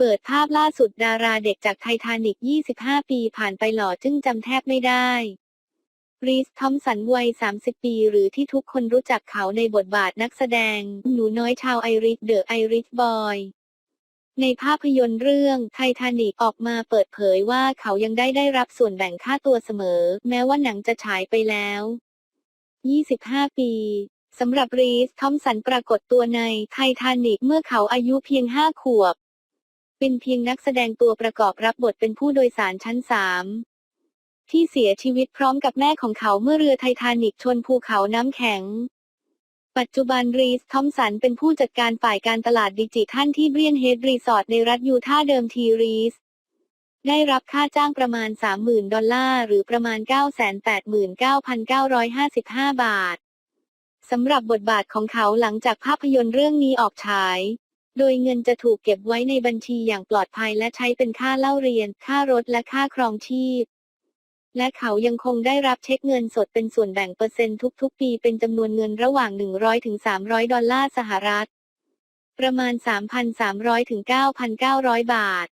เปิดภาพล่าสุดดาราเด็กจากไททานิก 25 ปีผ่านไปหล่อจึงจำแทบไม่ได้รีสทอมสันวัย 30 ปี หรือที่ทุกคนรู้จักเขาในบทบาทนักแสดง หนูน้อยชาวไอริชเดอะไอริชบอยในภาพยนตร์เรื่องไททานิกออกมาเปิดเผยว่าเขายังได้ได้รับส่วนแบ่งค่าตัวเสมอ แม้ว่าหนังจะฉายไปแล้ว 25 ปีสำหรับรีสทอมสันปรากฏตัวในไททานิกเมื่อเขาอายุเพียง 5 ขวบ เป็นเพียงนักแสดงตัวประกอบรับบทเป็นผู้โดยสารชั้น3ที่เสียชีวิตพร้อมกับแม่ของเขาเมื่อเรือไททานิกชนภูเขาน้ำแข็ง ปัจจุบันรีสทอมสันเป็นผู้จัดการฝ่ายการตลาดดิจิทัลที่เบรียนเฮดรีสอร์ทในรัฐยูทาห์เดิมทีรีสได้รับค่าจ้างประมาณ 30,000 ดอลลาร์หรือประมาณ 989,955 บาท สำหรับบทบาทของเขาหลังจากภาพยนตร์เรื่องนี้ออกฉาย โดยเงินจะถูกเก็บไว้ในบัญชีอย่างปลอดภัยและใช้เป็นค่าเล่าเรียน ค่ารถและค่าครองชีพ และเขายังคงได้รับเช็คเงินสดเป็นส่วนแบ่งเปอร์เซ็นต์ทุกๆ ปีเป็นจำนวนเงินระหว่าง 100ถึง300 ดอลลาร์สหรัฐ ประมาณ 3,300ถึง9,900 บาท